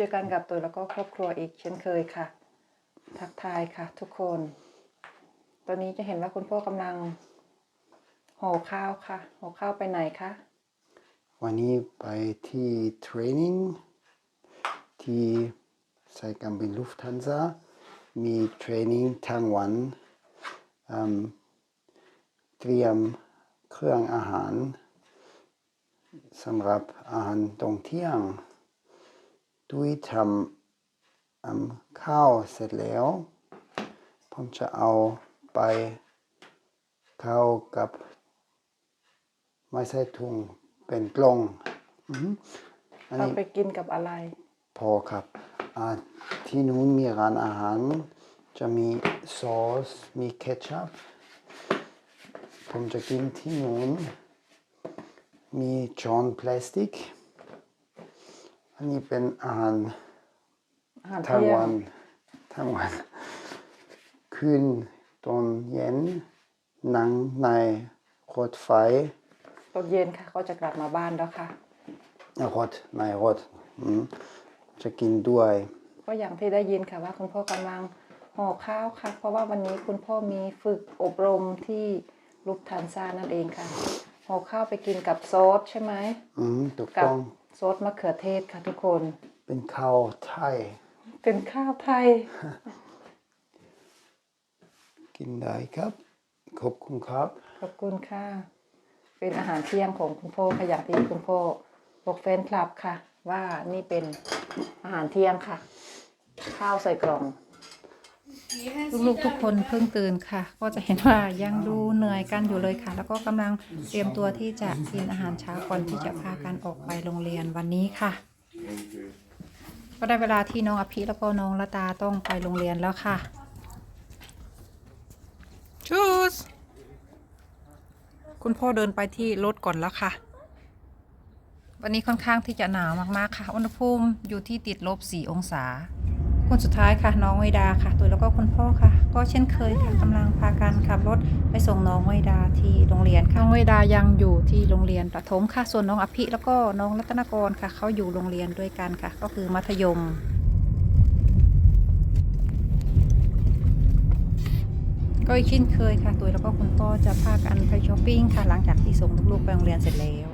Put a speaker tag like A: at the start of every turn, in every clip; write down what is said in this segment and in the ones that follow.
A: เจอกันกับตัวแล้วก็ครอบครัวอีกเช่นเคยค่ะ ทักทายค่ะ ทุกคน ตอนนี้จะเห็นว่าคุณพ่อกำลังห่อข้าวค่ะห่อข้าวไปไหนคะ
B: วันนี้ไปที่เทรนนิ่งที่สายการบินลูฟทันซามีเทรนนิ่งทั้งวันเตรียมเครื่องอาหารสำหรับอาหารตรงเที่ยง ด้วยทำอืมข้าวเสร็จแล้ว ผมจะเอาไปเข้ากับไม่ใช่ถุงเป็นกลองอือหืออัน
A: เอา
B: นี้
A: ไปกินกับอะไร
B: พอครับอ่าที่นู้นมีร้านอาหาร จะมีซอส มีเคชัพ ผมจะกินที่นู้นมีช้อนพลาสติก อันนี้เป็นอาหาร
A: อาหาร
B: ทั้ง
A: เที่ย
B: วั
A: ง
B: นทั้งวันคืนตอนเย็นนั่งในรถไฟ
A: ตอนเย็นค่ะก็จะกลับมาบ้านแล้วค่ะ
B: รถในรถอืมจะกินด้วย
A: ก็อย่างที่ได้ยินค่ะว่าคุณพ่อกำลังห่อข้าวค่ะ เพราะว่าวันนี้คุณพ่อมีฝึกอบรมที่ลูกทานซ่านั่นเองค่ะห่อข้าวไปกินกับซอสใช่ไหม
B: อืมถูก
A: กั
B: ต้อง
A: ซอสมะเขือเทศค่ะทุกคน
B: เป็นข้าวไทย
A: เป็นข้าวไทย
B: กินได้ครับ ขอบคุณครับ
A: ขอบคุณค่ะ เป็นอาหารเที่ยงของคุณพ่อค่ะอย่างที่คุณพ่อบอกแฟนคลับค่ะ ว่านี่เป็นอาหารเที่ยงค่ะ ข้าวใส่กล่อง ลูกๆทุกคนเพิ่งตื่นค่ะ ก็จะเห็นว่ายังดูเหนื่อยกันอยู่เลยค่ะ แล้วก็กำลังเตรียมตัวที่จะกินอาหารเช้าก่อนที่จะพากันออกไปโรงเรียนวันนี้ค่ะ ก็ได้เวลาที่น้องอภิแล้วก็น้องละตาต้องไปโรงเรียนแล้วค่ะชูสคุณพ่อเดินไปที่รถก่อนแล้วค่ะ วันนี้ค่อนข้างที่จะหนาวมากๆค่ะ อุณหภูมิอยู่ที่ติดลบ4องศา คนสุดท้ายค่ะน้องไวดาค่ะตัวแล้วก็คุณพ่อค่ะ ก็เช่นเคยค่ะกำลังพากันขับรถไปส่งน้องไวดาที่โรงเรียนค่ะน้องไวดายังอยู่ที่โรงเรียนประถมค่ะส่วนน้องอภิแล้วก็น้องรัตนกรค่ะเขาอยู่โรงเรียนด้วยกันค่ะ ก็คือมัธยมก็อีกเช่นเคยค่ะตัวแล้วก็คุณพ่อจะพากันไปช้อปปิ้งค่ะหลังจากที่ส่งลูกๆไปโรงเรียนเสร็จแล้ว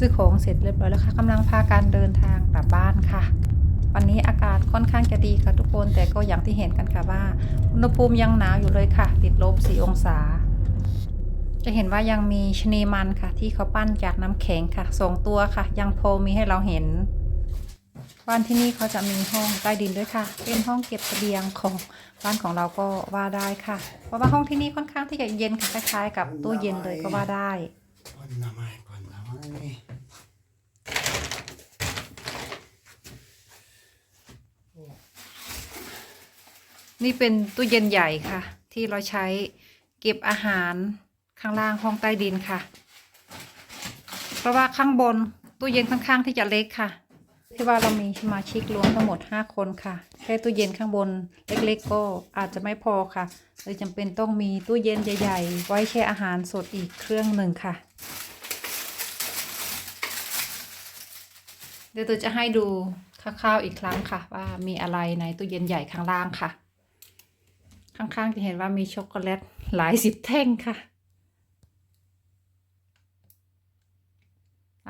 A: ซื้อของเสร็จเรียบร้อยแล้วค่ะกำลังพากันเดินทางกลับบ้านค่ะ วันนี้อากาศค่อนข้างจะดีค่ะทุกคนแต่ก็อย่างที่เห็นกันค่ะว่า อุณหภูมิยังหนาวอยู่เลยค่ะ ติดลบ 4 องศา จะเห็นว่ายังมีชนีมันค่ะ ที่เขาปั้นจากน้ำแข็งค่ะสองตัวค่ะ ยังพอมีให้เราเห็นบ้านที่นี่เขาจะมีห้องใต้ดินด้วยค่ะ เป็นห้องเก็บเสบียงของบ้านของเราก็ว่าได้ค่ะ เพราะว่าห้องที่นี่ค่อนข้างที่จะเย็นค่ะคล้ายๆ กับตู้เย็นเลยก็ว่าได้ นี่เป็นตู้เย็นใหญ่ค่ะ ที่เราใช้เก็บอาหารข้างล่างห้องใต้ดินค่ะ เพราะว่าข้างบนตู้เย็นข้างๆที่จะเล็กค่ะ ที่ว่าเรามีสมาชิกรวมทั้งหมด 5 คนค่ะ แค่ตู้เย็นข้างบนเล็กๆ ก็อาจจะไม่พอค่ะเลยจำเป็นต้องมีตู้เย็นใหญ่ ๆ ไว้แช่อาหารสดอีกเครื่องหนึ่งค่ะ เดี๋ยวตัวจะให้ดูคร่าวๆอีกครั้งค่ะ ว่ามีอะไรในตู้เย็นใหญ่ข้างล่างค่ะ ข้างๆจะเห็นว่ามีช็อกโกแลตหลายสิบแท่งค่ะ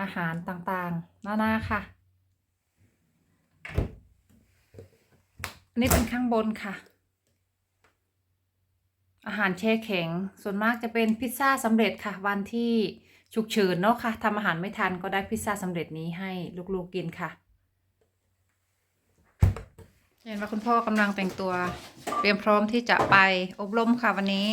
A: อาหารต่างๆนานาค่ะ อันนี้เป็นข้างบนค่ะ อาหารแช่แข็งส่วนมากจะเป็นพิซซ่าสำเร็จค่ะ วันที่ ฉุกเฉินเนาะค่ะทำอาหารไม่ทันก็ได้พิซซ่าสำเร็จนี้ให้ลูกๆกินค่ะเห็นว่าคุณพ่อกำลังแต่งตัว เตรียมพร้อมที่จะไปอบรมค่ะวันนี้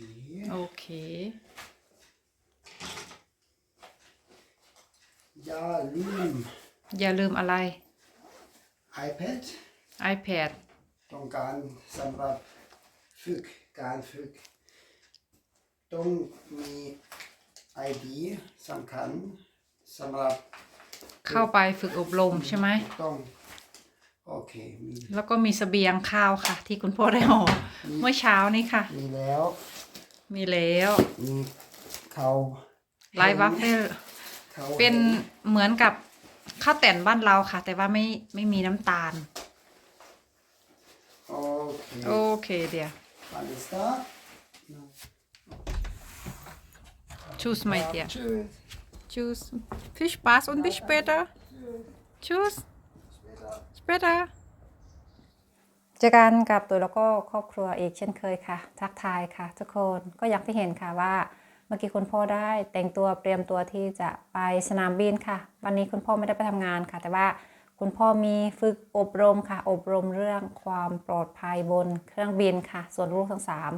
B: Okay.
A: โอเค
B: Ja, ลืม
A: อย่าลืมอะไร
B: iPad
A: iPad
B: ต้องการสำหรับฝึกการฝึก ต้องมี ID สำคัญสำหรับ
A: เข้าไปฝึกอบรมใช่ไหม
B: ต้องโอเคมี
A: แล้วก็มีเสบียงข้าวค่ะ ที่คุณพ่อได้ห่อเมื่อเช้านี้ค่ะ
B: มีแล้ว
A: มีแล้ว
B: มีเขา
A: ไลฟ์วัฟเฟิล
B: เขา
A: เป็นเหมือนกับข้าวแต่นบ้านเราค่ะ แต่ว่าไม่ไม่มีน้ำตาล
B: โอเค
A: โอเคเดี๋ยว
B: Alles klar?
A: choose my dear
B: Tschüss.
A: choose viel Spaß und bis später tschüss später เจอกันกับตัวแล้วก็ครอบครัวอีกเช่นเคยค่ะ ทักทายค่ะ ทุกคนก็อย่างที่เห็นค่ะว่าเมื่อกี้คุณพ่อได้แต่งตัวเตรียมตัวที่จะไปสนามบินค่ะ วันนี้คุณพ่อไม่ได้ไปทำงานค่ะ แต่ว่า คุณพ่อมีฝึกอบรมค่ะ อบรมเรื่องความปลอดภัยบนเครื่องบินค่ะ ส่วนลูกทั้งสาม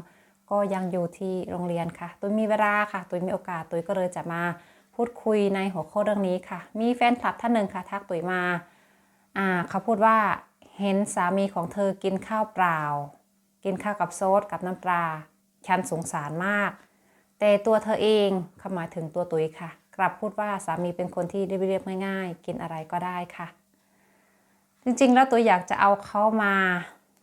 A: ก็ยังอยู่ที่โรงเรียนค่ะตัวมีเวลาค่ะตัวมีโอกาสตัวก็เลยจะมาพูดคุยในหัวข้อเรื่องนี้ค่ะ มีแฟนคลับท่านหนึ่งค่ะ ทักตัวมา อ่าเขาพูดว่าเห็นสามีของเธอกินข้าวเปล่า กินข้าวกับโซดกับน้ำปลา ฉันสงสารมาก แต่ตัวเธอเองเข้ามาถึงตัวตุ๋ยค่ะ กลับพูดว่าสามีเป็นคนที่เรียบๆง่าย ๆ กินอะไรก็ได้ค่ะ จริงๆ แล้วตัวอยากจะเอาเขามา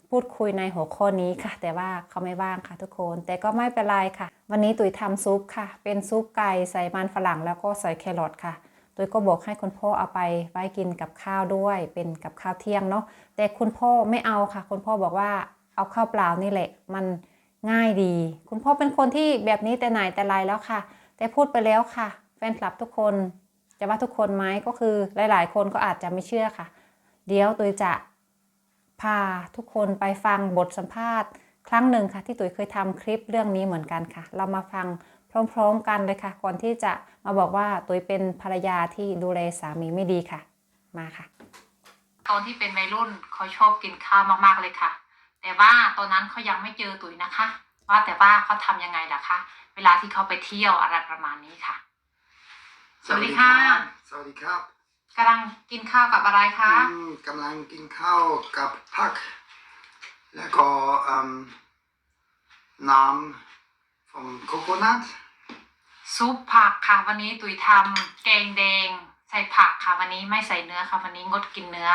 A: พูดคุยในหัวข้อนี้ค่ะ แต่ว่าเขาไม่ว่างค่ะทุกคน แต่ก็ไม่เป็นไรค่ะ วันนี้ตุ๋ยทำซุปค่ะ เป็นซุปไก่ใส่มันฝรั่งแล้วก็ใส่แครอทค่ะโดยก็บอกให้คุณพ่อเอาไปไว้กินกับข้าวด้วย เป็นกับข้าวเที่ยงเนาะแต่คุณพ่อไม่เอาค่ะ คุณพ่อบอกว่าเอาข้าวเปล่านี่แหละ มันง่ายดี คุณพ่อเป็นคนที่แบบนี้แต่ไหนแต่ไรแล้วค่ะ แต่พูดไปแล้วค่ะ แฟนคลับทุกคน จะว่าทุกคนไหมก็คือหลาย ๆ คนก็อาจจะไม่เชื่อค่ะ เดี๋ยวตุยจะพาทุกคนไปฟังบทสัมภาษณ์ ครั้งหนึ่งค่ะที่ตุยเคยทำคลิปเรื่องนี้เหมือนกันค่ะ เรามาฟังพร้อมๆกันเลยค่ะ ก่อนที่จะมาบอกว่าตุยเป็นภรรยาที่ดูแลสามีไม่ดีค่ะ มาค่ะ ตอนที่เป็นวัยรุ่นเขาชอบกินข้าวมากๆเลยค่ะ แต่ว่าตอนนั้นเขายังไม่เจอตุยนะคะ ว่าแต่ว่าเขาทำยังไงล่ะคะเวลาที่เขาไปเที่ยวอะไรประมาณนี้ค่ะ สวัสดีค่ะ
B: สวัสดีครับ
A: กำลังกินข้าวกับอะไรคะ
B: อืมกำลังกินข้าวกับผัก แล้วก็อืมน้ำ from coconut
A: ซุปผักค่ะวันนี้ตุ๋ยทำแกงแดง ใส่ผักค่ะวันนี้ไม่ใส่เนื้อค่ะวันนี้งดกินเนื้อ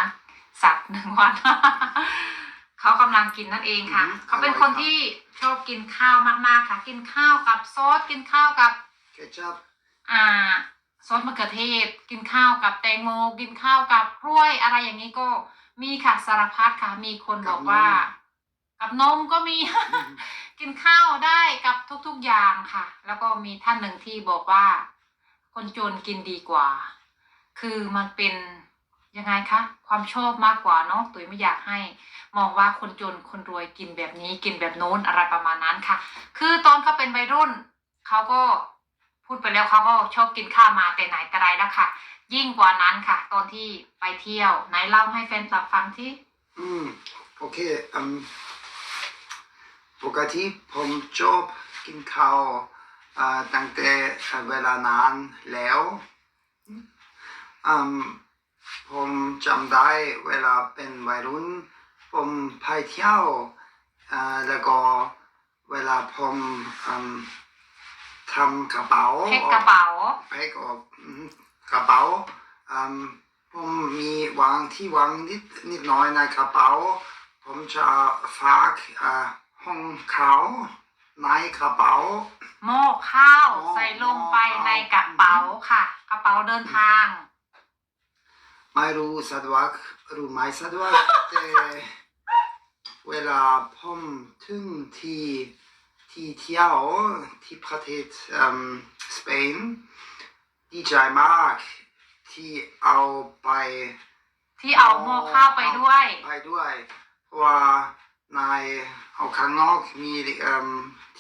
A: สัตว์หนึ่งวัน เขากำลังกินนั่นเองค่ะ
B: อืม
A: เขาเป็น
B: อร่อย
A: คน
B: ครับ
A: ที่ชอบกินข้าวมากๆค่ะ กินข้าวกับซอสกินข้าวกับ
B: ketchup
A: อ่า ซอสมะเขือเทศ กินข้าวกับแตงโม กินข้าวกับกล้วยอะไรอย่างนี้ก็มีค่ะสารพัดค่ะ มีคนบอกว่า กับนมก็มี กินข้าวได้กับทุกๆอย่างค่ะ แล้วก็มีท่านหนึ่งที่บอกว่า คนจนกินดีกว่า คือมันเป็นยังไงคะ ความชอบมากกว่าเนาะตุ๋ยไม่อยากให้ มองว่าคนจนคนรวยกินแบบนี้กินแบบโน้นอะไรประมาณนั้นค่ะ คือตอนเขาเป็นวัยรุ่นเขาก็ พูดไปแล้วเขาก็ชอบกินข้าวมาแต่ไหนแต่ไรแล้วค่ะ ยิ่งกว่านั้นค่ะ ตอนที่ไปเที่ยวไหนเล่าให้แฟนคลับฟังที่
B: อืมโอเคอืมปกติผมชอบกินข้าวอ่าตั้งแต่เวลานานแล้วอืมผมจำได้เวลาเป็นวัยรุ่น ผมไปเที่ยวอ่าแล้วก็เวลาผมอืม ทำกระเป๋า
A: เพ็กกระเป๋า
B: แพ็กออกอืมกระเป๋าอืมผมมีวางที่วางนิดนิดน้อยในกระเป๋า ผมจะฝากอ่าห้องเขาในกระเป๋า
A: หม้อข้าว
B: หม้อ
A: ใส่ลงไป
B: หม้อข้าว
A: ในกระเป๋าค่ะ กระเป๋าเดินทาง
B: ไม่รู้สะดวกหรือไม่สะดวกแต่เวลาผมถึงที่ ที่เที่ยวที่ประเทศอืมสเปนดีใจมากที่เอาไป
A: ที่เอาหม้อข้าวไปด้วย
B: ไปด้วยเพราะว่าในเอาข้างนอกมีเอิ่ม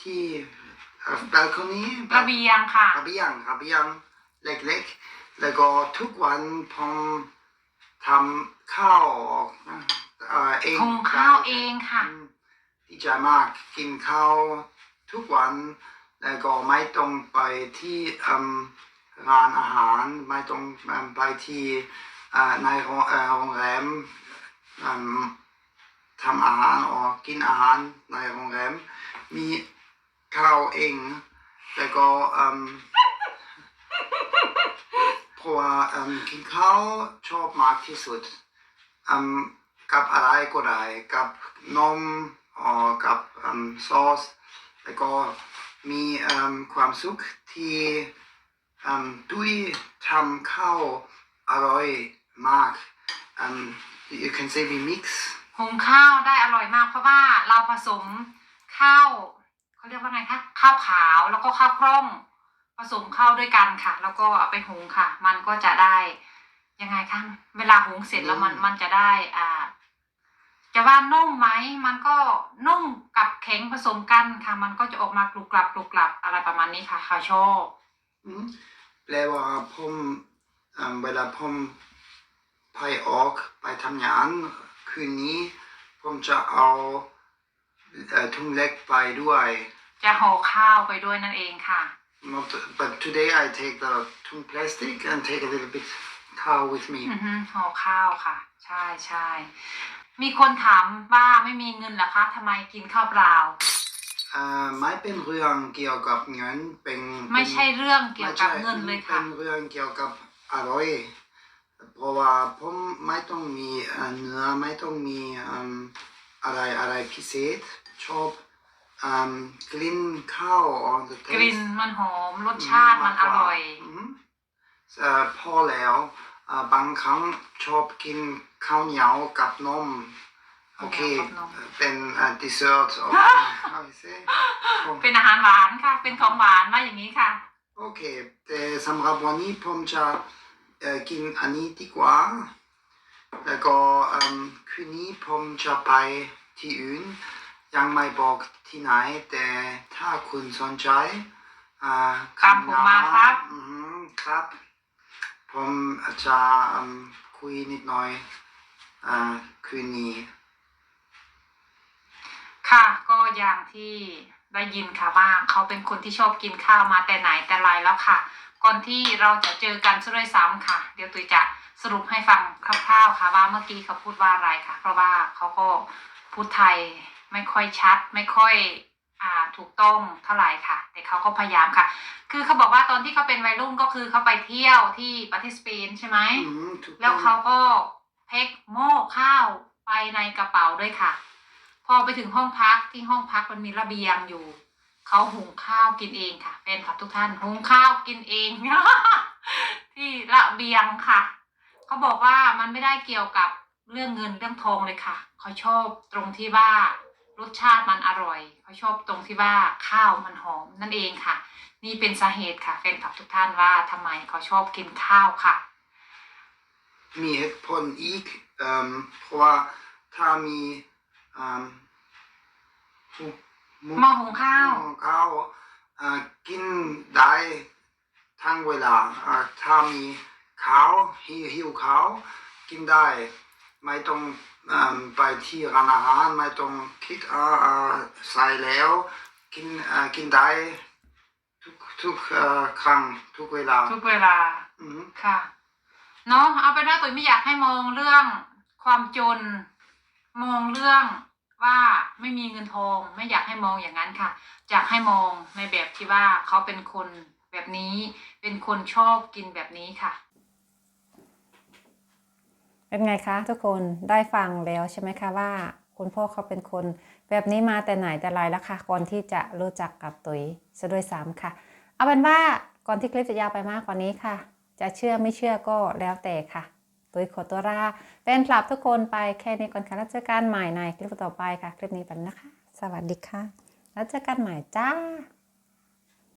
B: ที่บ a ลคอนี่
A: ระเบียงค่ะ
B: ระเบียงระเบียงเล็กๆ แล้วก็ทุกวันผมทำข้าวเอ่อเอง
A: หุงข้าวเองค่ะ
B: อืมดีใจมากกินข้าว ทุกวันแล้วก็ไม่ต้องไปที่ร้านอาหาร ไม่ต้องไปที่ในโรงเอ่องแรมทำอาหารหรอกินอาหารในโรงแรมมีข้าวเองแล้วก็เพราะว่ากินข้าวชอบมากที่สุดกับอะไรก็ได้กับนมหรอกับซอส แล้วก็มีเอิ่มความสุขที่เอิ่มตุ้ยทำข้าวอร่อยมากเอิ่ม you can say we mix
A: หุงข้าวได้อร่อยมากเพราะว่าเราผสมข้าวเขาเรียกว่าไงคะข้าวขาวแล้วก็ข้าวคร่อมผสมข้าวด้วยกันค่ะ แล้วก็เอาไปหุงค่ะ มันก็จะได้ยังไงคะเวลาหุงเสร็จแล้วมัน
B: อืม
A: มันจะได้อ่า จะว่านุ่มไหมมันก็นุ่มกับแข็งผสมกันค่ะ มันก็จะออกมากรุบกรับกรุบกรับอะไรประมาณนี้ค่ะเขาชอบ
B: อืมแปลว่าผมเอิ่มเวลาผมไปออกไปทำงานคืนนี้ ผมจะเอาเอ่อถุงเล็กไปด้วย
A: จะห่อข้าวไปด้วยนั่นเองค่ะ
B: Not, but today I take the ถุง plastic and take a little bit cow with me
A: อือฮึห่อข้าวค่ะ ใช่ใช่มีคนถามว่าไม่มีเงินเหรอคะทำไมกินข้าวเปล่า
B: เอ่อไม่เป็นเรื่องเกี่ยวกับเงินเป็น
A: ไม่ใช่เรื่องเกี่ยวกับเงินเลยค่ะ
B: เป็นเรื่องเกี่ยวกับอร่อยเพราะว่าผมไม่ต้องมีเอ่อเนื้อไม่ต้องมีอืมอะไรอะไรพิเศษชอบอืมกลิ่นข้าว or the
A: กลิ่น
B: taste
A: มันหอมรสชาติมันอร่อย
B: อืมเอ่อ พอแล้วเอ่อบางครั้งชอบกินข้าวเหนียวกับนมโอเค
A: ข้าวเหนียวกับนม
B: เป็นดิเซอร์ท how you say
A: เป็นอาหารหวานค่ะ เป็นของหวานมาอย่างนี้ค่ะ
B: โอเค แต่สำหรับวันนี้ผมจะเอ่อกินอันนี้ดีกว่า แล้วก็เอิ่มคืนนี้ผมจะไปที่อื่น ยังไม่บอกที่ไหน แต่ถ้าคุณสนใจอ่า
A: ตามผมมาครับ
B: อืมครับ ผมจะคุยนิดหน่อยอคืนนี้
A: ค่ะก็อย่างที่ได้ยินค่ะว่าเขาเป็นคนที่ชอบกินข้าวมาแต่ไหนแต่ไรแล้วค่ะ ก่อนที่เราจะเจอกันซะด้วยซ้ำค่ะ เดี๋ยวตุยจะสรุปให้ฟังคร่าวๆค่ะว่าเมื่อกี้เขาพูดว่าอะไรค่ะ เพราะว่าเขาก็พูดไทยไม่ค่อยชัด ไม่ค่อย ถูกต้องเท่าไหร่ค่ะ แต่เขาก็พยายามค่ะ คือเขาบอกว่าตอนที่เขาเป็นวัยรุ่นก็คือเขาไปเที่ยวที่ประเทศสเปนใช่ไหม
B: อืมถูก
A: แล้ว
B: ต้อง
A: เขาก็แพ็คหม้อข้าวไปในกระเป๋าด้วยค่ะ พอไปถึงห้องพักที่ห้องพักมันมีระเบียงอยู่เขาหุงข้าวกินเองค่ะแฟนคลับทุกท่านหุงข้าวกินเองที่ระเบียงค่ะเขาบอกว่ามันไม่ได้เกี่ยวกับเรื่องเงินเรื่องทองเลยค่ะเขาชอบตรงที่ว่า รสชาติมันอร่อยเขาชอบตรงที่ว่าข้าวมันหอมนั่นเองค่ะ นี่เป็นสาเหตุค่ะแฟนคลับทุกท่านว่าทำไมเขาชอบกินข้าวค่ะ
B: มีเหตุผลอีกเอิ่มเพราะว่าถ้ามีอืมหมู
A: หม้อหุงข้าว
B: หม้อหุงข้าวอ่ากินได้ทั้งเวลาอ่าถ้ามีข้าวหิวหิวข้าวกินได้ ไม่ต้องอืมไปที่ร้านอาหารไม่ต้องคิดอ่าอ่าใส่แล้วกินอ่ากินได้ทุกทุกเอ่อครั้งทุกเวลา
A: ทุกเวลา
B: อืม
A: ค่ะเนาะเอาเป็นว่าตุ๋ยไม่อยากให้มองเรื่องความจน มองเรื่องว่าไม่มีเงินทอง ไม่อยากให้มองอย่างนั้นค่ะอยากให้มองในแบบที่ว่าเขาเป็นคนแบบนี้ เป็นคนชอบกินแบบนี้ค่ะ
C: เป็นไงคะทุกคนได้ฟังแล้วใช่ไหมคะว่า คุณพ่อเขาเป็นคน แบบนี้มาแต่ไหนแต่ไรแล้วค่ะก่อนที่จะรู้จักกับตุ๋ยซะด้วยซ้ำค่ะ เอาเป็นว่าก่อนที่คลิปจะยาวไปมากกว่านี้ค่ะ จะเชื่อไม่เชื่อก็แล้วแต่ค่ะตุ๋ยขอตัวลาแฟนคลับทุกคนไปแค่นี้ก่อนค่ะแล้วเจอกันใหม่ในคลิปต่อไปค่ะ คลิปนี้ไปนะคะ สวัสดีค่ะ แล้วเจอกันใหม่จ้า